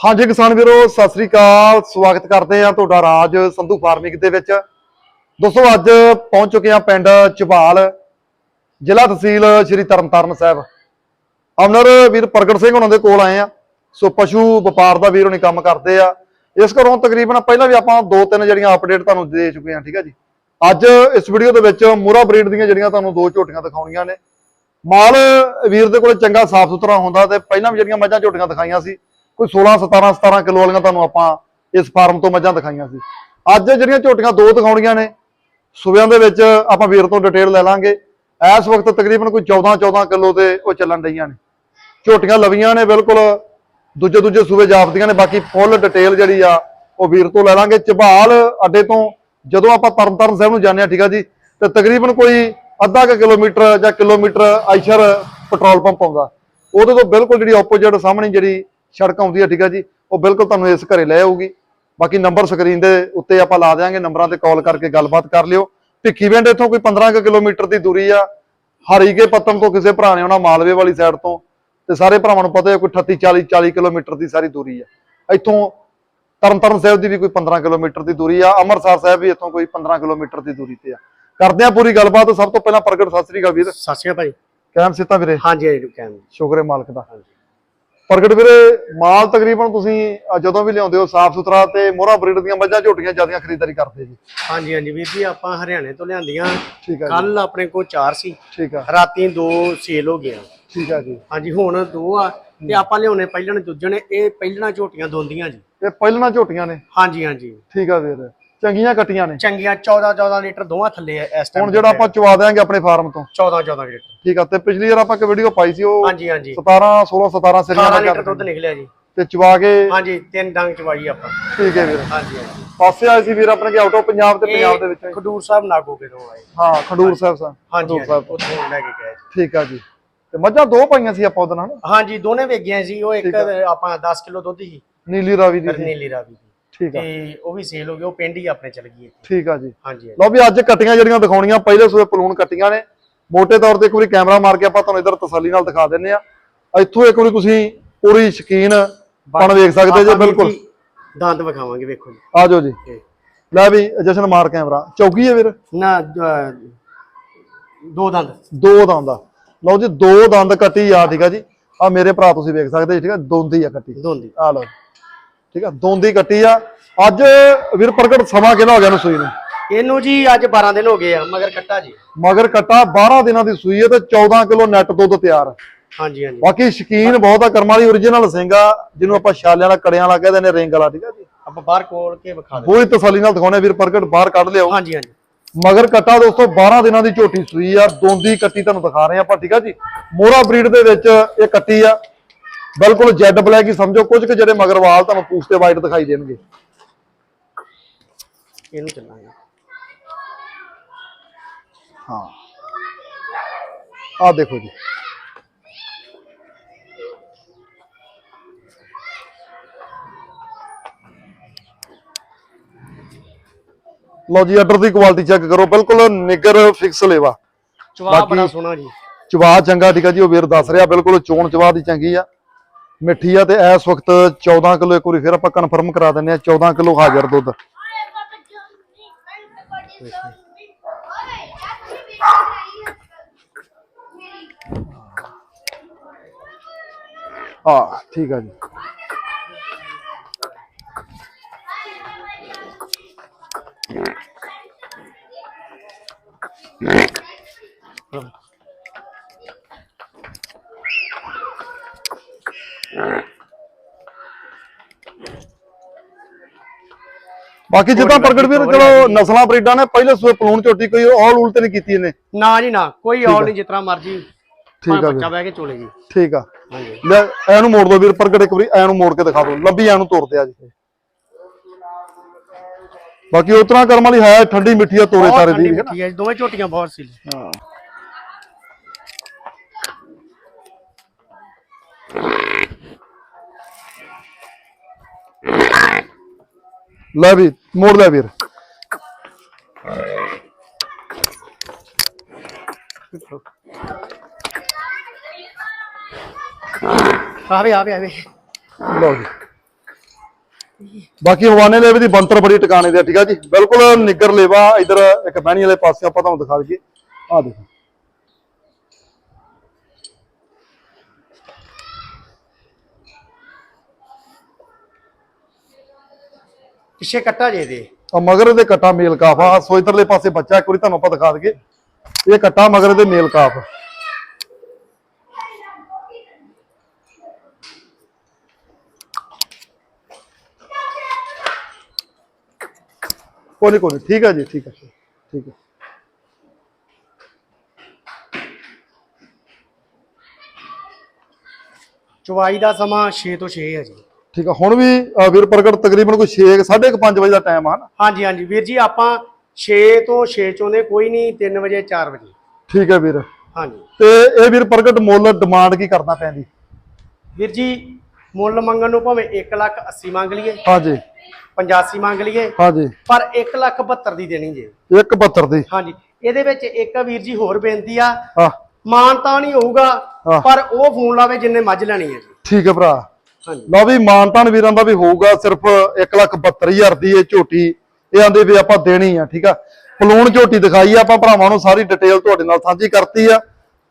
ਹਾਂਜੀ ਕਿਸਾਨ ਵੀਰੋ, ਸਤਿ ਸ੍ਰੀ ਅਕਾਲ। ਸਵਾਗਤ ਕਰਦੇ ਆ ਤੁਹਾਡਾ ਰਾਜ ਸੰਧੂ ਫਾਰਮਿੰਗ ਦੇ ਵਿੱਚ। ਦੋਸਤੋ, ਅੱਜ ਪਹੁੰਚ ਚੁੱਕੇ ਆ ਪਿੰਡ ਚਬਾਲ, ਜ਼ਿਲ੍ਹਾ ਤਹਿਸੀਲ ਸ਼੍ਰੀ ਤਰਨਤਾਰਨ ਸਾਹਿਬ। ਅਮਨਰ ਵੀਰ ਪ੍ਰਗਟ ਸਿੰਘ ਉਹਨਾਂ ਦੇ ਕੋਲ ਆਏ ਆ ਸੋ ਪਸ਼ੂ ਵਪਾਰ ਦਾ ਵੀਰ ਉਹਨੇ ਕੰਮ ਕਰਦੇ ਆ। ਇਸ ਘਰੋਂ ਤਕਰੀਬਨ ਪਹਿਲਾਂ ਵੀ ਆਪਾਂ ਦੋ ਤਿੰਨ ਜਿਹੜੀਆਂ ਅਪਡੇਟ ਤੁਹਾਨੂੰ ਦੇ ਚੁੱਕੇ ਆ ਠੀਕ ਆ ਜੀ? ਅੱਜ ਇਸ ਵੀਡੀਓ ਦੇ ਵਿੱਚ ਮੂਰਾ ਬਰੀਡ ਦੀਆਂ ਜਿਹੜੀਆਂ ਤੁਹਾਨੂੰ ਦੋ ਝੋਟੀਆਂ ਦਿਖਾਉਣੀਆਂ ਨੇ। ਮਾਲ ਵੀਰ ਦੇ ਕੋਲ ਚੰਗਾ ਸਾਫ਼ ਸੁਥਰਾ ਹੁੰਦਾ ਤੇ ਪਹਿਲਾਂ ਵੀ ਜਿਹੜੀਆਂ ਮੱਝਾਂ ਝੋਟੀਆਂ ਦਿਖਾਈਆਂ ਸੀ ਕੋਈ 16 17 17 ਕਿਲੋ ਵਾਲੀਆਂ ਤੁਹਾਨੂੰ ਆਪਾਂ ਇਸ ਫਾਰਮ ਤੋਂ ਮੱਝਾਂ ਦਿਖਾਈਆਂ ਸੀ। ਅੱਜ ਜਿਹੜੀਆਂ ਝੋਟੀਆਂ ਦੋ ਦਿਖਾਉਣੀਆਂ ਨੇ, ਸੂਬਿਆਂ ਦੇ ਵਿੱਚ ਆਪਾਂ ਵੀਰ ਤੋਂ ਡਿਟੇਲ ਲੈ ਲਾਂਗੇ। ਇਸ ਵਕਤ ਤਕਰੀਬਨ ਕੋਈ 14 14 ਕਿਲੋ ਤੇ ਉਹ ਚੱਲਣ ਰਹੀਆਂ ਨੇ। ਝੋਟੀਆਂ ਲਵੀਆਂ ਨੇ, ਬਿਲਕੁਲ ਦੂਜੇ ਦੂਜੇ ਸੂਬੇ ਜਾਪਦੀਆਂ ਨੇ, ਬਾਕੀ ਫੁੱਲ ਡਿਟੇਲ ਜਿਹੜੀ ਆ, ਉਹ ਵੀਰ ਤੋਂ ਲੈ ਲਾਂਗੇ। ਝਬਾਲ ਅੱਡੇ ਤੋਂ ਜਦੋਂ ਆਪਾਂ ਤਰਨਤਾਰਨ ਸਾਹਿਬ ਨੂੰ ਜਾਂਦੇ ਆ ਠੀਕ ਆ ਜੀ, ਤੇ ਤਕਰੀਬਨ ਕੋਈ ਅੱਧਾ ਕੁ ਕਿਲੋਮੀਟਰ ਜਾਂ ਕਿਲੋਮੀਟਰ ਆਇਸ਼ਰ ਪੈਟਰੋਲ ਪੰਪ ਆਉਂਦਾ। ਉਹਦੇ ਤੋਂ ਬਿਲਕੁਲ ਜਿਹੜੀ ਆਪੋਜ਼ਿਟ ਸਾਹਮਣੇ ਜਿਹੜੀ ਸੜਕ ਆਉਂਦੀ ਆ ਠੀਕ ਆ ਜੀ। ਉਹ ਬਿਲਕੁਲ ਤੁਹਾਨੂੰ ਇਸ ਘਰੇ ਲੈ ਆਊਗੀ। ਬਾਕੀ ਨੰਬਰ ਸਕਰੀਨ ਦੇ ਉੱਤੇ ਆਪਾਂ ਲਾ ਦਿਆਂਗੇ ਨੰਬਰਾਂ ਤੇ ਕਾਲ ਕਰਕੇ ਗੱਲਬਾਤ ਕਰ ਲਿਓ। ਭਿੱਖੀਵਿੰਡ ਇੱਥੋਂ ਕੋਈ 15 ਕੁ ਕਿਲੋਮੀਟਰ ਦੀ ਦੂਰੀ ਆ। ਹਰੀਕੇ ਪੱਤਨ ਤੋਂ ਕਿਸੇ ਭਰਾ ਨੇ ਆਉਣਾ ਮਾਲਵੇ ਵਾਲੀ ਸਾਈਡ ਤੋਂ। ਤੇ ਸਾਰੇ ਭਰਾਵਾਂ ਨੂੰ ਪਤਾ ਹੈ ਕੋਈ 38 40 40 ਕਿਲੋਮੀਟਰ ਦੀ ਸਾਰੀ ਦੂਰੀ ਆ। ਇੱਥੋਂ ਤਰਨਤਾਰਨ ਸਾਹਿਬ ਦੀ ਵੀ ਕੋਈ 15 ਕਿਲੋਮੀਟਰ ਦੀ ਦੂਰੀ ਆ। ਅੰਮ੍ਰਿਤਸਰ ਸਾਹਿਬ ਵੀ ਇੱਥੋਂ ਕੋਈ 15 ਕਿਲੋਮੀਟਰ ਦੀ ਦੂਰੀ ਤੇ ਆ। ਕਰਦੇ ਆ ਪੂਰੀ ਗੱਲਬਾਤ। ਸਭ ਤੋਂ ਪਹਿਲਾਂ ਪ੍ਰਗਟ ਸਤਿ ਸ੍ਰੀ ਅਕਾਲ ਵੀਰ। ਸਤਿ ਸ਼੍ਰੀ ਅਕਾਲ ਭਾਈ। ਕੈਮ ਸਿੱਤਾ ਵੀਰੇ? ਹਾਂਜੀ ਹਾਂਜੀ ਕੈਮ। ਸ਼ੁਕਰ ਹੈ ਮਾਲਕ ਦਾ। ਹਾਂਜੀ। ਪ੍ਰਗਟ ਵੀਰੇ ਮਾਲ ਤਕਰੀਬਨ ਤੁਸੀਂ ਜਦੋਂ ਵੀ ਲਿਆਉਂਦੇ ਹੋ ਸਾਫ਼ ਸੁਥਰਾ ਤੇ ਮੋਹਰਾ ਬਰੀਡ ਦੀਆਂ ਮੱਝਾਂ ਝੋਟੀਆਂ ਜਿਆਦੀਆਂ ਖਰੀਦਦਾਰੀ ਕਰਦੇ ਜੀ। ਹਾਂਜੀ ਹਾਂਜੀ ਵੀਰ ਜੀ ਆਪਾਂ ਹਰਿਆਣੇ ਤੋਂ ਲਿਆਂਦੀਆਂ। ਠੀਕ ਜੀ। ਕੱਲ ਆਪਣੇ ਕੋਲ ਚਾਰ ਸੀ। ਠੀਕ ਆ। ਰਾਤੀ ਦੋ ਸੇਲ ਹੋ ਗਿਆ ਠੀਕ ਆ ਜੀ। ਹਾਂਜੀ ਹੁਣ ਦੋ ਆ ਤੇ ਆਪਾਂ ਲਿਆਉਣੇ ਪਹਿਲਣ ਦੂਜਣ ਇਹ ਪਹਿਲਣਾ ਝੋਟੀਆਂ ਦੋਂਦੀਆਂ ਜੀ। ਇਹ ਪਹਿਲਣਾ ਝੋਟੀਆਂ ਨੇ? ਹਾਂਜੀ ਹਾਂਜੀ। ਠੀਕ ਆ ਵੀਰ। ਚੰਗੀਆਂ ਕੱਟੀਆਂ ਨੇ। ਚੰਗੀਆਂ 14 14 ਲੀਟਰ ਦੋਵਾਂ ਥੱਲੇ ਆ ਇਸ ਟਾਈਮ ਹੁਣ ਜਿਹੜਾ ਆਪਾਂ ਚਵਾ ਦਿਆਂਗੇ ਆਪਣੇ ਫਾਰਮ ਤੋਂ। 14 14 ਲੀਟਰ। ਠੀਕ ਆ ਤੇ ਪਿਛਲੀ ਵਾਰ ਆਪਾਂ ਇੱਕ ਵੀਡੀਓ ਪਾਈ ਸੀ ਉਹ ਹਾਂਜੀ ਹਾਂਜੀ। 17 16 17 ਸਿਰੀਆਂ 18 ਦਾ ਲੀਟਰ ਦੁੱਧ ਨਿਕਲਿਆ ਜੀ। ਤੇ ਚਵਾ ਕੇ ਹਾਂਜੀ ਤਿੰਨ ਡੰਗ ਚਵਾਈ ਆਪਾਂ। ਠੀਕ ਹੈ ਵੀਰ। ਹਾਂਜੀ ਹਾਂਜੀ। ਪਾਸੇ ਆਏ ਸੀ ਵੀਰ ਆਪਣੇ ਕੇ ਆਊਟ ਆਫ ਪੰਜਾਬ ਤੇ ਪੰਜਾਬ ਦੇ ਵਿੱਚ ਖਡੂਰ ਸਾਹਿਬ ਨਾਗੋ ਕੇ ਤੋਂ ਆਏ? ਹਾਂ ਖਡੂਰ ਸਾਹਿਬ ਸਾਹਿਬ। ਹਾਂਜੀ ਸਾਹਿਬ। ਉੱਥੋਂ ਲੈ ਕੇ ਗਏ। ਠੀਕ ਆ ਜੀ। ਤੇ ਮੱਝਾਂ ਦੋ ਪਾਈਆਂ ਸੀ ਆਪਾਂ ਉਹਦੇ ਨਾਲ? ਹਾਂਜੀ ਦੋਨੇ ਵੇਗੀਆਂ ਸੀ ਉਹ ਇੱਕ ਆਪਾਂ 10 ਕਿਲੋ ਦੁੱਧ ਸੀ। ਨੀਲੀ ਰਾਵੀ ਦੀ। ਨੀਲੀ ਰਾਵੀ ਦੀ। ਠੀਕ ਆ। ਤੇ ਉਹ ਵੀ ਸੇਲ ਹੋ ਗਈ ਉਹ ਪਿੰਡ ਹੀ ਆਪਣੇ ਚਲ ਗਈ ਇੱਥੇ। ਠੀਕ ਆ ਜੀ। ਹਾਂਜੀ। ਲਓ ਵੀ ਅੱਜ ਕੱਟੀਆਂ ਜਿਹੜੀਆਂ ਦਿਖਾਉਣੀਆਂ ਪਹਿਲੇ ਸੂਏ ਪਲੂਣ ਕੱਟੀਆਂ ਨੇ। ਮੋٹے ਤੌਰ ਤੇ ਇੱਕ ਵਾਰੀ ਕੈਮਰਾ ਮਾਰ ਕੇ ਆਪਾਂ ਤੁਹਾਨੂੰ ਇਧਰ ਤਸੱਲੀ ਨਾਲ ਦਿਖਾ ਦਿੰਨੇ ਆ। ਇੱਥੋਂ ਇੱਕ ਵਾਰੀ ਤੁਸੀਂ ਪੂਰੀ ਸ਼ਕੀਨ ਪਣ ਵੇਖ ਸਕਦੇ ਜੇ ਬਿਲਕੁਲ। ਦੰਦ ਵਿਖਾਵਾਂਗੇ ਵੇਖੋ ਜੀ। ਆ ਜਾਓ ਜੀ। ਲੈ ਵੀ ਜਸ਼ਨ ਮਾਰ ਕੈਮਰਾ। ਚੌਕੀ ਹੈ ਵੀਰ? ਨਾ ਦੋ ਦੰਦ। ਦੋ ਦੰਦ ਲਓ ਜੀ ਦੋ ਦੰਦ ਕੱਟੀ ਆ ਠੀਕ ਆ ਜੀ। ਆ ਮੇਰੇ ਭਰਾ ਤੁਸੀਂ ਵੇਖ ਸਕਦੇ ਠੀਕ ਆ? ਦੋਂਦੀ ਆ ਕੱਟੀ। ਦੋਂਦੀ। ਆ ਲਓ। ਠੀਕ ਆ ਦੋਂਦੀ ਕੱਟੀ ਆ। ਅੱਜ ਵੀਰ ਪ੍ਰਗਟ ਸਮਾਂ ਕਿਹਦਾ ਹੋ ਗਿਆ ਨੂੰ ਸੂਈ ਨੂੰ? ਇਹਨੂੰ ਜੀ ਅੱਜ 12 ਦਿਨ ਹੋ ਗਏ ਆ ਮਗਰ ਕੱਟਾ ਜੀ। ਮਗਰ ਕੱਟਾ 12 ਦਿਨਾਂ ਦੀ ਸੂਈ ਹੈ ਤੇ 14 ਕਿਲੋ ਨੈਟ ਦੁੱਧ ਤਿਆਰ। ਹਾਂਜੀ ਹਾਂਜੀ। ਬਾਕੀ ਸ਼ਕੀਨ ਬਹੁਤ ਆ ਕਰਮਾਂ origignal ਸਿੰਘ ਜਿਹਨੂੰ ਆਪਾਂ ਛਾਲਿਆਂ ਵਾਲਾ ਕੜਿਆਂ ਵਾਲਾ ਕਹਿੰਦੇ ਨੇ ਰਿੰਗ ਵਾਲਾ ਠੀਕ ਆ ਜੀ? ਆਪਾਂ ਬਾਹਰ ਕੋਲ ਕੇ ਵਿਖਾ ਦੇ ਪੂਰੀ ਤਸੱਲੀ ਨਾਲ ਦਿਖਾਉਣੇ ਵੀਰ ਪ੍ਰਗਟ ਬਾਹਰ ਕੱਢ ਲਿਓ ਹਾਂਜੀ ਹਾਂਜੀ। ਮਗਰ ਕੱਟਾ ਦੋਸਤੋ 12 ਦਿਨਾਂ ਦੀ ਝੋਟੀ ਸੂਈ ਆ ਦੋਂਦੀ ਕੱਟੀ ਤੁਹਾਨੂੰ ਦਿਖਾ ਰਹੇ ਆਪਾਂ ਠੀਕ ਆ ਜੀ? ਮੋਰਾ ਬਰੀਡ ਦੇ ਵਿੱਚ ਇਹ ਕੱਟੀ ਆ। ਬਿਲਕੁਲ ਜੈਡ ਬਲੈਕ ਹੀ ਸਮਝੋ ਕੁਝ ਕੁ ਜਿਹੜੇ ਮਗਰਵਾਲ ਤੁਹਾਨੂੰ ਪੂਛ ਤੇ ਵਾਈਟ ਦਿਖਾਈ ਦੇਣਗੇ। ਇਹਨੂੰ ਚੱਲਾਂਗੇ। ਹਾਂ। ਆ ਦੇਖੋ ਜੀ। ਲਓ ਜੀ ਆਰਡਰ ਦੀ ਕੁਆਲਿਟੀ ਚੈੱਕ ਕਰੋ। ਬਿਲਕੁਲ ਨਿਗਰ ਫਿਕਸ ਲੇਵਾ। ਚਵਾ ਬੜਾ ਸੋਹਣਾ ਜੀ। ਚਵਾ ਚੰਗਾ ਠੀਕ ਆ ਜੀ ਉਹ ਵੀਰ ਦੱਸ ਰਿਹਾ ਬਿਲਕੁਲ ਚੋਣ ਚਵਾ ਦੀ ਚੰਗੀ ਆ। ਮਿੱਠੀ ਆ ਤੇ ਇਸ ਵਕਤ 14 ਕਿਲੋ, ਇੱਕ ਵਾਰੀ ਫਿਰ ਆਪਾਂ ਕਨਫਰਮ ਕਰਾ ਦਿੰਨੇ ਆ 14 ਕਿਲੋ ਹਾਜ਼ਰ ਦੁੱਧ। ਆ ਠੀਕ ਆ ਜੀ। ਬਾਕੀ ਜਿੱਦਾਂ ਪ੍ਰਗਟ ਵੀਰ ਚਲੋ ਨਸਲਾਂ ਬਰੀਡਾਂ ਨੇ ਪਹਿਲੇ ਸੂਏ ਪਲੂਣ ਝੋਟੀ ਕੋਈ ਆਲ ਉਲ ਤੇ ਨਹੀਂ ਕੀਤੀ ਇਹਨੇ। ਨਾ ਜੀ ਨਾ ਕੋਈ ਔਲ ਨਹੀਂ ਜਿਤਨਾ ਮਰਜ਼ੀ ਠੀਕ ਆ ਬੱਚਾ ਬਹਿ ਕੇ ਚੋਲੇ ਜੀ। ਠੀਕ ਆ। ਹਾਂਜੀ। ਲੈ ਐਨੂੰ ਮੋੜ ਦੋ ਵੀਰ ਪ੍ਰਗਟ ਇੱਕ ਵਾਰੀ ਐਨੂੰ ਮੋੜ ਕੇ ਦਿਖਾ ਦਿਓ। ਲੱਭੀ ਐਨੂੰ ਤੋੜਦੇ ਆ ਜੀ। ਬਾਕੀ ਉਤਰਾ ਕਰਮ ਵਾਲੀ ਹੈ ਠੰਡੀ ਮਿੱਠੀ ਆ ਤੋਰੇ ਤਾਰੇ ਦੀ ਹੈ ਮਿੱਠੀ ਹੈ ਜੀ, ਦੋਵੇਂ ਝੋਟੀਆਂ ਬਹੁਤ ਸੀ ਨਾ ਲੈ ਵੀ ਮੋੜ ਲੈ ਵੀਰ। ਆਵੇ ਆਵੇ ਆਵੇ ਲਓ ਜੀ। ਬਾਕੀ ਹਵਾਨੇ ਲੇਵੇ ਦੀ ਬੰਤਰ ਬੜੀ ਟਿਕਾਣੇ ਦੇ ਠੀਕ ਆ ਜੀ? ਬਿਲਕੁਲ ਨਿੱਗਰ ਲੇਵਾ ਇਧਰ ਇੱਕ ਬਹਿਣੀ ਵਾਲੇ ਪਾਸੇ ਆਪਾਂ ਤੁਹਾਨੂੰ ਦਿਖਾ ਦਈਏ। ਆ ਦੇਖੋ। ਪਿੱਛੇ ਕੱਟਾ ਜੇ ਦੇ। ਆ ਮਗਰ ਦੇ ਕਟਾ ਮੇਲ ਕਾਫ। ਆ ਸੋ ਇਧਰਲੇ ਪਾਸੇ ਬੱਚਾ ਇੱਕ ਵਾਰੀ ਤੁਹਾਨੂੰ ਆਪਾਂ ਦਿਖਾ ਦਈਏ। ਇਹ ਕਟਾ ਮਗਰ ਦੇ ਮੇਲ ਕਾਫ। ਕੋਈ ਨਹੀਂ ਕੋਈ ਠੀਕ ਹੈ ਜੀ ਠੀਕ ਹੈ ਠੀਕ ਹੈ ਚਵਾਈ ਦਾ ਸਮਾਂ 6 ਤੋਂ 6 ਹੈ ਜੀ। ਠੀਕ ਹੈ ਹੁਣ ਵੀ ਵੀਰ ਪ੍ਰਗਟ ਤਕਰੀਬਨ ਕੋਈ 6 5:30 ਵਜੇ ਦਾ ਟਾਈਮ ਆ ਨਾ ਹਾਂਜੀ ਹਾਂਜੀ ਵੀਰ ਜੀ ਆਪਾਂ 6 ਤੋਂ 6 ਚੋਂਦੇ ਕੋਈ ਨਹੀਂ 3 ਵਜੇ 4 ਵਜੇ। ਠੀਕ ਹੈ ਵੀਰ। ਹਾਂਜੀ। ਤੇ ਇਹ ਵੀਰ ਪ੍ਰਗਟ ਮੁੱਲ ਡਿਮਾਂਡ ਕੀ ਕਰਨਾ ਪੈਂਦੀ? ਵੀਰ ਜੀ ਮੁੱਲ ਮੰਗਣ ਨੂੰ ਭਾਵੇਂ 1 ਲੱਖ 80 ਮੰਗ ਲਈਏ ਹਾਂਜੀ। 85 ਮੰਗ ਲਈਏ ਹਾਂਜੀ। ਪਰ 1 ਲੱਖ 72 ਦੀ ਦੇਣੀ ਜੇ। 172 ਦੀ। ਹਾਂਜੀ। ਇਹਦੇ ਵਿੱਚ ਇੱਕ ਵੀਰ ਜੀ ਹੋਰ ਬੇਨਤੀ ਆ ਹਾਂ। ਮਾਨ ਤਾਂ ਨਹੀਂ ਹੋਊਗਾ। ਪਰ ਉਹ ਫੋਨ ਲਾਵੇ ਜਿੰਨੇ ਮੱਝ ਲੈਣੀ ਹੈ ਠੀਕ ਹੈ ਭਰਾ। ਲਓ ਵੀ ਮਾਨਤਾਨ ਵੀਰਾਂ ਦਾ ਵੀ ਹੋਊਗਾ ਸਿਰਫ 172000 ਦੀ ਇਹ ਝੋਟੀ ਇਹ ਆਂਦੇ ਵੀ ਆਪਾਂ ਦੇਣੀ ਆ ਠੀਕ ਆ? ਪਲੂਣ ਝੋਟੀ ਦਿਖਾਈ ਆ ਆਪਾਂ ਭਰਾਵਾਂ ਨੂੰ ਸਾਰੀ ਡਿਟੇਲ ਤੁਹਾਡੇ ਨਾਲ ਸਾਂਝੀ ਕਰਤੀ ਆ।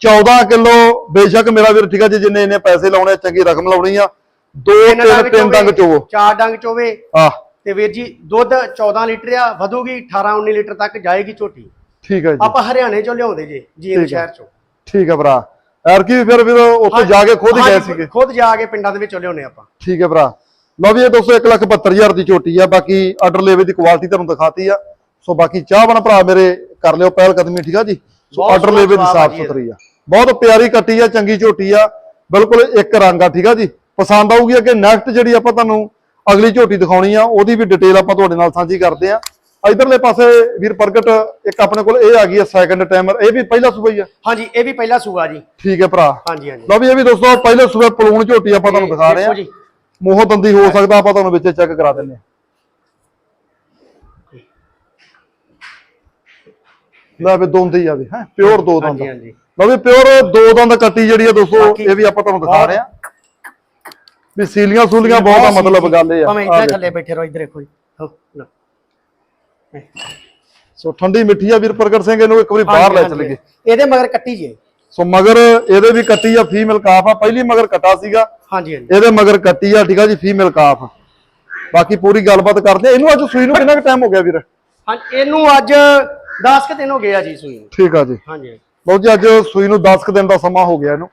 14 ਕਿਲੋ ਬੇਸ਼ੱਕ ਮੇਰਾ ਵੀਰ ਠੀਕ ਆ ਜੀ ਜਿੰਨੇ ਇਹਨੇ ਪੈਸੇ ਲਾਉਣੇ ਆ, ਚੰਗੀ ਰਕਮ ਲਾਉਣੀ ਆ। ਦੋ ਤਿੰਨ ਤਿੰਨ ਡੰਗ ਚੋਵੋ ਚਾਰ ਡੰਗ ਚੋਵੇ। ਆ ਤੇ ਵੀਰ ਜੀ ਦੁੱਧ 14 ਲੀਟਰ ਆ ਵਧੂਗੀ 18 19 ਲੀਟਰ ਤੱਕ ਜਾਏਗੀ ਝੋਟੀ। ਠੀਕ ਹੈ ਜੀ। ਆਪਾਂ ਹਰਿਆਣੇ ਚੋਂ ਲਿਆਉਂਦੇ ਜੇ ਜੀਨ। ਸ਼ਹਿਰ ਚੋਂ। ਠੀਕ ਹੈ ਭਰਾ। ਐਰ ਕੀ ਫਿਰ ਵੀਰ ਉੱਥੇ ਜਾ ਕੇ ਖੁਦ ਹੀ ਗਏ ਸੀਗੇ। ਖੁਦ ਜਾ ਕੇ ਪਿੰਡਾਂ ਦੇ ਵਿੱਚੋਂ ਲਿਆਉਂਦੇ ਆਪਾਂ। ਠੀਕ ਹੈ ਭਰਾ। ਲਓ ਵੀ ਇਹ ਦੋਸਤੋ 172000 ਦੀ ਝੋਟੀ ਆ ਬਾਕੀ ਆਰਡਰ ਲੇਵੇ ਦੀ ਕੁਆਲਿਟੀ ਤੁਹਾਨੂੰ ਦਿਖਾਤੀ ਆ। ਸੋ ਬਾਕੀ ਚਾਹ ਬਣਾ ਭਰਾ ਮੇਰੇ ਕਰ ਲਿਓ ਪਹਿਲ ਕਦਮੀ ਠੀਕ ਆ ਜੀ? ਸੋ ਆਰਡਰ ਲੇਵੇ ਦੀ ਸਾਫ਼ ਸੁਥਰੀ ਆ। ਬਹੁਤ ਪਿਆਰੀ ਕੱਟੀ ਆ ਚੰਗੀ ਝੋਟੀ ਆ। ਬਿਲਕੁਲ ਇੱਕ ਰੰਗ ਆ ਠੀਕ ਆ ਜੀ? ਪਸੰਦ ਆਊਗੀ ਅੱਗੇ ਨੈਕਸਟ ਜਿਹੜੀ ਆਪਾਂ ਤੁਹਾਨੂੰ ਅਗਲੀ ਝੋਟੀ ਦਿਖਾਉਣੀ ਆ ਉਹਦੀ ਵੀ ਡਿਟੇਲ ਆਪਾਂ ਤੁਹਾਡੇ ਨਾਲ ਸਾਂਝੀ ਕਰਦੇ ਆ। ਇਧਰਲੇ ਪਾਸੇ ਵੀਰ ਪ੍ਰਗਟ ਇੱਕ ਆਪਣੇ ਕੋਲ ਇਹ ਆ ਗਈ ਆ ਸੈਕੰਡ ਟਾਈਮਰ ਇਹ ਵੀ ਪਹਿਲਾ ਸੂਬਾ ਹੀ ਆ ਹਾਂਜੀ ਇਹ ਵੀ ਪਹਿਲਾ ਸੂਆ ਜੀ। ਠੀਕ ਹੈ ਭਰਾ। ਹਾਂਜੀ ਹਾਂਜੀ। ਲਓ ਵੀ ਇਹ ਵੀ ਦੋਸਤੋ ਪਹਿਲੇ ਸੂਬੇ ਪਲੂਣ ਝੋਟੀ ਆਪਾਂ ਤੁਹਾਨੂੰ ਦਿਖਾ ਰਹੇ ਆ ਦੇਖੋ ਜੀ। ਹੋ ਸਕਦਾ ਆਪਾਂ ਤੁਹਾਨੂੰ ਵਿੱਚ ਚੈੱਕ ਕਰਾ ਦਿੰਨੇ ਆ ਲੈ ਵੀ ਦੋਂਦੀ ਆਵੇ ਹੈ? ਪਿਓਰ ਦੋ ਦੰਦ। ਹਾਂਜੀ ਹਾਂਜੀ। ਲਓ ਵੀ ਪਿਓਰ ਦੋ ਦੰਦ ਕੱਟੀ ਜਿਹੜੀ ਆ ਦੋਸਤੋ ਇਹ ਵੀ ਆਪਾਂ ਤੁਹਾਨੂੰ ਦਿਖਾ ਰਹੇ ਆ ਵੀ ਸੀਲੀਆਂ ਸੂਲੀਆਂ ਬਹੁਤ ਆ ਮਤਲਬ ਗੱਲ ਇਹ ਆ। ਭਾਵੇਂ ਇੱਥੇ। ਥੱਲੇ ਬੈਠੇ ਰਹੋ ਇੱਧਰ ਦੇਖੋ ਜੀ। ਹੋ, ਲਓ। ਸੋ ਠੰਡੀ ਮਿੱਠੀ ਆ ਵੀਰ ਪ੍ਰਗਟ ਸਿੰਘ ਇਹਨੂੰ ਇੱਕ ਵਾਰੀ ਬਾਹਰ ਲੈ ਚਲੇ ਗਏ ਇਹਦੇ ਮਗਰ ਕੱਟੀ ਜੇ। ਸੋ ਮਗਰ ਇਹਦੇ ਵੀ ਕੱਟੀ ਆ ਫੀਮੇਲ ਕਾਫ ਆ। ਪਹਿਲੀ ਮਗਰ ਕੱਟਾ ਸੀਗਾ। ਹਾਂਜੀ ਹਾਂਜੀ। ਇਹਦੇ ਮਗਰ ਕੱਟੀ ਆ ਠੀਕ ਆ ਜੀ ਫੀਮੇਲ ਕਾਫ ਬਾਕੀ ਪੂਰੀ ਗੱਲਬਾਤ ਕਰਦੇ ਇਹਨੂੰ ਅੱਜ ਸੂਈ ਨੂੰ ਕਿੰਨਾ ਕੁ ਟਾਈਮ ਹੋ ਗਿਆ ਵੀਰ? ਹਾਂਜੀ ਇਹਨੂੰ ਅੱਜ 10 ਕਿ ਦਿਨ ਹੋ ਗਏ ਆ ਜੀ ਸੂਈ ਨੂੰ। ਠੀਕ ਆ ਜੀ। ਹਾਂਜੀ। ਲਓ ਜੀ ਅੱਜ ਸੂਈ ਨੂੰ 10 ਕੁ ਦਿਨ ਦਾ ਸਮਾਂ ਹੋ ਗਿਆ ਇਹਨੂੰ।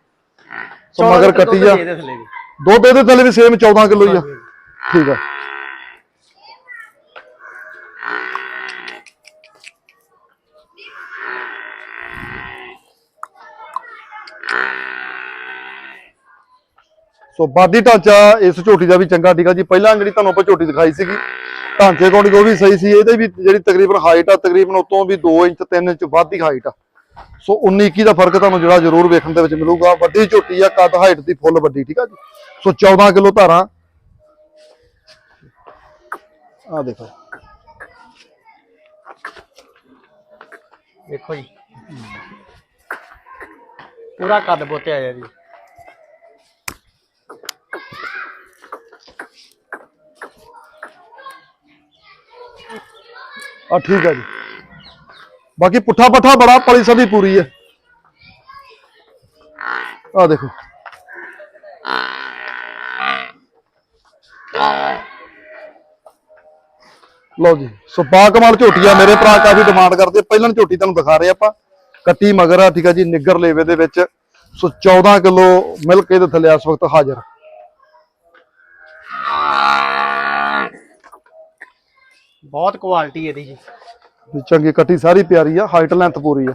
ਸੋ ਮਗਰ ਕੱਟੀ ਆ। ਦੇ। ਦੁੱਧ ਇਹਦੇ ਥੱਲੇ ਵੀ ਸੇਮ 14 ਕਿਲੋ ਹੀ ਆ। ਠੀਕ ਆ। ਸੋ ਬਾਡੀ ਢਾਂਚਾ, ਇਸ ਝੋਟੀ ਦਾ ਵੀ ਚੰਗਾ ਠੀਕ ਆ ਜੀ। ਪਹਿਲਾਂ ਜਿਹੜੀ ਤੁਹਾਨੂੰ ਆਪਾਂ ਝੋਟੀ ਦਿਖਾਈ ਸੀਗੀ, ਢਾਂਚੇ ਕੋਲ ਉਹ ਵੀ ਸਹੀ ਸੀ। ਇਹਦੇ ਵੀ ਜਿਹੜੀ ਤਕਰੀਬਨ ਹਾਈਟ ਆ, ਤਕਰੀਬਨ ਉਤੋਂ ਵੀ 2 ਇੰਚ 3 ਇੰਚ ਵੱਧ ਦੀ ਹਾਈਟ ਆ। ਸੋ 19 21 ਦਾ ਫ਼ਰਕ ਤੁਹਾਨੂੰ ਜਿਹੜਾ ਜ਼ਰੂਰ ਵੇਖਣ ਦੇ ਵਿੱਚ ਮਿਲੂਗਾ। ਵੱਡੀ ਝੋਟੀ ਆ, ਕੱਦ ਹਾਈਟ ਦੀ ਫੁੱਲ ਵੱਡੀ, ਠੀਕ ਆ ਜੀ। ਸੋ 14 ਕਿਲੋ ਧਾਰਾਂ। ਆ ਦੇਖੋ। ਦੇਖੋ ਜੀ। ਪੂਰਾ ਕੱਦ ਬੋਤੇ ਆਇਆ ਜੀ ਆ ਠੀਕ ਆ ਜੀ। ਬਾਕੀ ਪੁੱਠਾ ਪੱਠਾ ਬੜਾ, ਪਲੀ ਸਭੀ ਪੂਰੀ ਹੈ ਆ ਦੇਖੋ। ਲਓ ਜੀ, ਸੋ ਬਾ ਕਮਾਲ ਝੋਟੀ ਆ, ਮੇਰੇ ਭਰਾ ਕਾਫੀ ਡਿਮਾਂਡ ਕਰਦੇ ਪਹਿਲਾਂ ਝੋਟੀ ਤੁਹਾਨੂੰ ਦਿਖਾ ਰਹੇ ਆਪਾਂ। ਕੱਟੀ ਮਗਰ ਆ ਠੀਕ ਆ ਜੀ ਨਿੱਗਰ ਲੇਵੇ ਦੇ ਵਿੱਚ। ਸੋ 14 ਕਿਲੋ ਮਿਲਕ ਇਹਦੇ ਥੱਲੇ ਇਸ ਵਕਤ ਹਾਜ਼ਰ। ਬਹੁਤ ਕੁਆਲਿਟੀ ਇਹਦੀ ਜੀ। ਚੰਗੀ ਕੱਟੀ ਸਾਰੀ ਪਿਆਰੀ ਆ ਹਾਈਟ ਲੈਂਥ ਪੂਰੀ ਆ।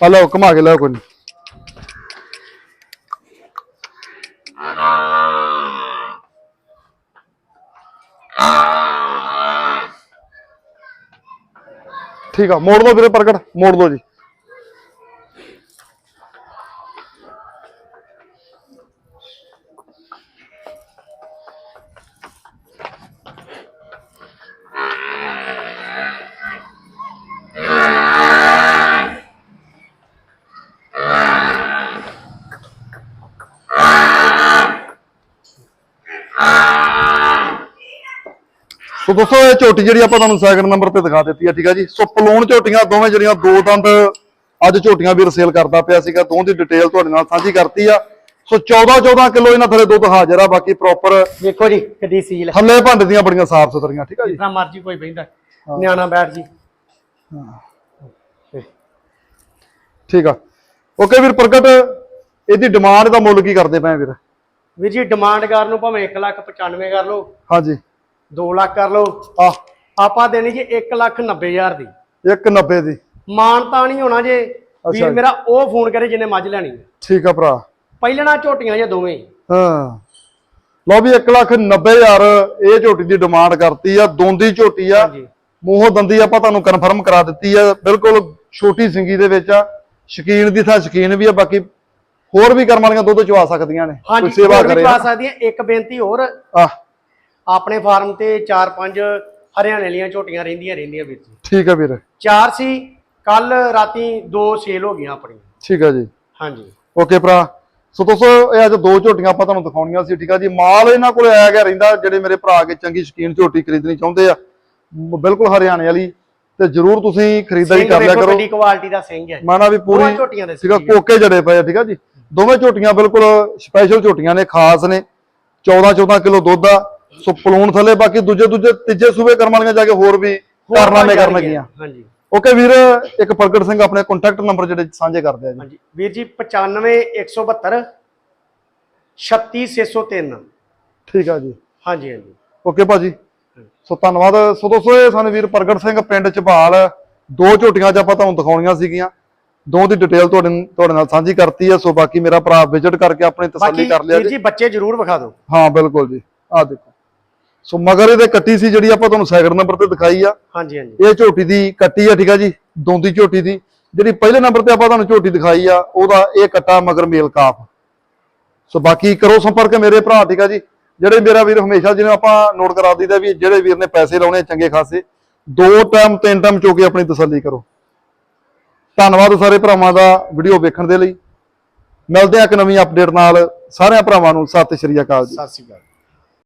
ਆ, ਲਓ ਘੁਮਾ ਕੇ ਲਿਆਓ ਕੋਈ ਨੀ। ਠੀਕ ਆ ਮੋੜ ਦੋ ਵੀਰੇ ਪ੍ਰਗਟ ਮੋੜ ਦੋ ਜੀ। ਸੋ ਦੋਸਤੋ ਇਹ ਝੋਟੀ ਜਿਹੜੀ ਆਪਾਂ ਤੁਹਾਨੂੰ ਸੈਕਿੰਡ ਨੰਬਰ ਤੇ ਦਿਖਾ ਦਿੱਤੀ ਹੈ ਠੀਕ ਹੈ ਜੀ? ਸੋ ਪਲੂਣ ਝੋਟੀਆਂ ਦੋਵੇਂ ਜਿਹੜੀਆਂ ਦੋ ਦੰਦ ਅੱਜ ਝੋਟੀਆਂ ਵੀ ਰਸੇਲ ਕਰਦਾ ਪਿਆ ਸੀਗਾ ਦੋਹਾਂ ਦੀ ਡਿਟੇਲ ਤੁਹਾਡੇ ਨਾਲ ਸਾਂਝੀ ਕਰਤੀ ਆ। ਸੋ 14 14 ਕਿਲੋ ਇਹਨਾਂ ਥੱਲੇ ਦੁੱਧ ਹਾਜ਼ਰ ਆ ਬਾਕੀ ਪ੍ਰੋਪਰ ਵੇਖੋ ਜੀ ਕਿੱਡੀ ਸੀਲ ਥੱਲੇ ਭੰਡ ਦੀਆਂ ਬੜੀਆਂ ਸਾਫ਼ ਸੁਥਰੀਆਂ ਠੀਕ ਹੈ ਜੀ? ਜਿੰਨਾ ਮਰਜ਼ੀ ਕੋਈ ਬੈਂਦਾ ਨਿਆਣਾ ਬੈਠ ਜੀ। ਠੀਕ ਆ। ਓਕੇ ਵੀਰ ਪ੍ਰਗਟ ਇਹਦੀ ਡਿਮਾਂਡ ਦਾ ਮੁੱਲ ਕੀ ਕਰਦੇ ਪਏ ਆ ਵੀਰ? ਵੀਰ ਜੀ ਡਿਮਾਂਡ ਕਰ ਨੂੰ ਭਾਵੇਂ 1 ਲੱਖ 95 ਕਰ ਲਓ। ਹਾਂਜੀ। 2 ਲੱਖ ਕਰ ਲਓ। ਆ ਆਪਾਂ ਦੇਣੀ ਜੀ 1 ਲੱਖ 90 ਹਜ਼ਾਰ ਦੀ। 190 ਦੀ। ਮਾਨ ਤਾਂ ਨਹੀਂ ਹੋਣਾ ਜੇ। ਵੀਰ। ਮੇਰਾ ਉਹ ਫੋਨ ਕਰੇ ਜਿਹਨੇ ਮੱਝ ਲੈਣੀ ਹੈ। ਠੀਕ ਆ ਭਰਾ। ਪਹਿਲਣਾ ਝੋਟੀਆਂ ਜੇ ਦੋਵੇਂ। ਹਾਂ। ਲਓ ਵੀ 1 ਲੱਖ 90 ਹਜ਼ਾਰ ਇਹ ਝੋਟੀ ਦੀ ਡਿਮਾਂਡ ਕਰਤੀ ਆ ਦੋਂਦੀ ਝੋਟੀ ਆ। ਹਾਂਜੀ। ਮੂੰਹੋਂ ਦੰਦੀ ਆਪਾਂ ਤੁਹਾਨੂੰ ਕਨਫਰਮ ਕਰਾ ਦਿੱਤੀ ਆ। ਬਿਲਕੁਲ ਛੋਟੀ ਸਿੰਗੀ ਦੇ ਵਿੱਚ ਆ। ਸ਼ਕੀਨ ਦੀ ਥਾਂ ਸ਼ਕੀਨ ਵੀ ਆ ਬਾਕੀ ਹੋਰ ਵੀ ਕਰਮ ਵਾਲੀਆਂ ਦੁੱਧ ਚਵਾ ਸਕਦੀਆਂ ਨੇ। ਹਾਂਜੀ ਕੋਈ ਸੇਵਾ ਕਰੇ ਪਾ ਸਕਦੀਆਂ। ਇੱਕ ਬੇਨਤੀ ਹੋਰ। ਆ ਆਪਣੇ ਫਾਰਮ ਤੇ 4-5 ਹਰਿਆਣੇ ਵਾਲੀਆਂ ਝੋਟੀਆਂ ਰਹਿੰਦੀਆਂ ਰਹਿੰਦੀਆਂ ਵਿੱਚ ਠੀਕ ਆ ਵੀਰ। ਚਾਰ ਸੀ ਕੱਲ ਰਾਤੀ ਦੋ ਸੇਲ ਹੋ ਗਈਆਂ ਆਪਣੀਆਂ। ਠੀਕ ਆ ਜੀ। ਹਾਂਜੀ। ਓਕੇ ਭਰਾ। ਸੋ ਦੋਸਤੋ ਇਹ ਅੱਜ ਦੋ ਝੋਟੀਆਂ ਆਪਾਂ ਤੁਹਾਨੂੰ ਦਿਖਾਉਣੀਆਂ ਸੀ ਠੀਕ ਆ ਜੀ। ਮਾਲ ਇਹਨਾਂ ਕੋਲੇ ਆਇਆ ਗਿਆ ਰਹਿੰਦਾ ਜਿਹੜੇ ਮੇਰੇ ਭਰਾ ਕੇ ਚੰਗੀ ਸ਼ਕੀਨ ਝੋਟੀ ਖਰੀਦਣੀ ਚਾਹੁੰਦੇ ਆ। ਬਿਲਕੁਲ ਹਰਿਆਣੇ ਵਾਲੀ। ਤੇ ਜਰੂਰ ਤੁਸੀਂ ਖਰੀਦਦਾਰੀ ਕਰ ਲਿਆ ਕਰੋ। ਕਿੱਡੀ ਕੁਆਲਿਟੀ ਦਾ ਸਿੰਘ ਹੈ। ਮਾਨਾ ਵੀ ਪੂਰੀ ਝੋਟੀਆਂ ਦੇ ਸੀਗਾ ਕੋਕੇ ਜੜੇ ਪਏ ਆ ਠੀਕ ਆ ਜੀ। ਦੋਵੇਂ ਝੋਟੀਆਂ ਬਿਲਕੁਲ ਸਪੈਸ਼ਲ ਝੋਟੀਆਂ ਨੇ ਖਾਸ ਨੇ। 14 14 ਕਿਲੋ ਦੁੱਧ ਆ। ਸੋ ਪਲੂਣ ਥੱਲੇ ਬਾਕੀ ਦੂਜੇ ਦੂਜੇ ਤੀਜੇ ਸੂਬੇ ਕਰਮ ਵਾਲੀਆਂ ਜਾ ਕੇ ਹੋਰ ਵੀ ਕਾਰਨਾਮੇ। ਕਰਨਗੀਆਂ। ਹਾਂਜੀ। ਓਕੇ ਵੀਰ ਇੱਕ ਪ੍ਰਗਟ ਸਿੰਘ ਆਪਣੇ ਕੰਟੈਕਟ ਨੰਬਰ ਜਿਹੜੇ ਸਾਂਝੇ ਕਰਦੇ ਆ ਜੀ। ਹਾਂਜੀ। ਵੀਰ ਜੀ 95 172 36603 ਠੀਕ ਆ ਜੀ। ਹਾਂਜੀ ਹਾਂਜੀ। ਓਕੇ ਭਾਜੀ। ਸੋ ਧੰਨਵਾਦ। ਸੋ ਦੋਸਤੋ ਇਹ ਸਾਨੂੰ ਵੀਰ ਪ੍ਰਗਟ ਸਿੰਘ ਪਿੰਡ ਚਬਾਲ। ਦੋ ਝੋਟੀਆਂ ਅੱਜ ਆਪਾਂ ਤੁਹਾਨੂੰ ਦਿਖਾਉਣੀਆਂ ਸੀਗੀਆਂ। ਦੋ ਦੀ ਡਿਟੇਲ ਤੁਹਾਡੇ ਤੁਹਾਡੇ ਨਾਲ ਸਾਂਝੀ ਕਰਤੀ ਹੈ। ਸੋ ਬਾਕੀ ਮੇਰਾ ਭਰਾ ਵਿਜ਼ਿਟ ਕਰਕੇ ਆਪਣੀ ਤਸੱਲੀ ਕਰ ਲਿਆ ਜੀ। ਬੱਚੇ ਜ਼ਰੂਰ ਵਿਖਾ ਦਿਓ। ਹਾਂ ਬਿਲਕੁਲ ਜੀ। ਆ ਦੇਖੋ। ਸੋ ਮਗਰ ਇਹਦੇ ਕੱਟੀ ਸੀ ਜਿਹੜੀ ਆਪਾਂ ਤੁਹਾਨੂੰ ਸੈਕਿੰਡ ਨੰਬਰ ਤੇ ਦਿਖਾਈ ਆ। ਹਾਂਜੀ ਹਾਂਜੀ। ਇਹ ਝੋਟੀ ਦੀ ਕੱਟੀ ਆ ਠੀਕ ਆ ਜੀ? ਦੋਂਦੀ ਝੋਟੀ ਦੀ। ਜਿਹੜੀ ਪਹਿਲੇ ਨੰਬਰ ਤੇ ਆਪਾਂ ਤੁਹਾਨੂੰ ਝੋਟੀ ਦਿਖਾਈ ਆ ਉਹਦਾ ਇਹ ਕੱਟਾ ਮਗਰ ਮੇਲ ਕਾਫ। ਸੋ ਬਾਕੀ ਕਰੋ ਸੰਪਰਕ ਮੇਰੇ ਭਰਾ ਠੀਕ ਆ ਜੀ? ਜਿਹੜੇ ਮੇਰਾ ਵੀਰ ਹਮੇਸ਼ਾ ਜਿਵੇਂ ਆਪਾਂ ਨੋਟ ਕਰਾ ਦਈਦਾ ਵੀ ਜਿਹੜੇ ਵੀਰ ਨੇ ਪੈਸੇ ਲਾਉਣੇ ਚੰਗੇ ਖਾਸੇ ਦੋ ਟਾਈਮ ਤਿੰਨ ਟਾਈਮ ਚੋ ਕੇ ਆਪਣੀ ਤਸੱਲੀ ਕਰੋ। ਧੰਨਵਾਦ ਸਾਰੇ ਭਰਾਵਾਂ ਦਾ ਵੀਡੀਓ ਵੇਖਣ ਦੇ ਲਈ। ਮਿਲਦੇ ਆ ਇੱਕ ਨਵੀਂ ਅਪਡੇਟ ਨਾਲ। ਸਾਰਿਆਂ ਭਰਾਵਾਂ ਨੂੰ ਸਤਿ ਸ਼੍ਰੀ ਅਕਾਲ ਜੀ। ਸਤਿ ਸ਼੍ਰੀ ਅਕਾਲ।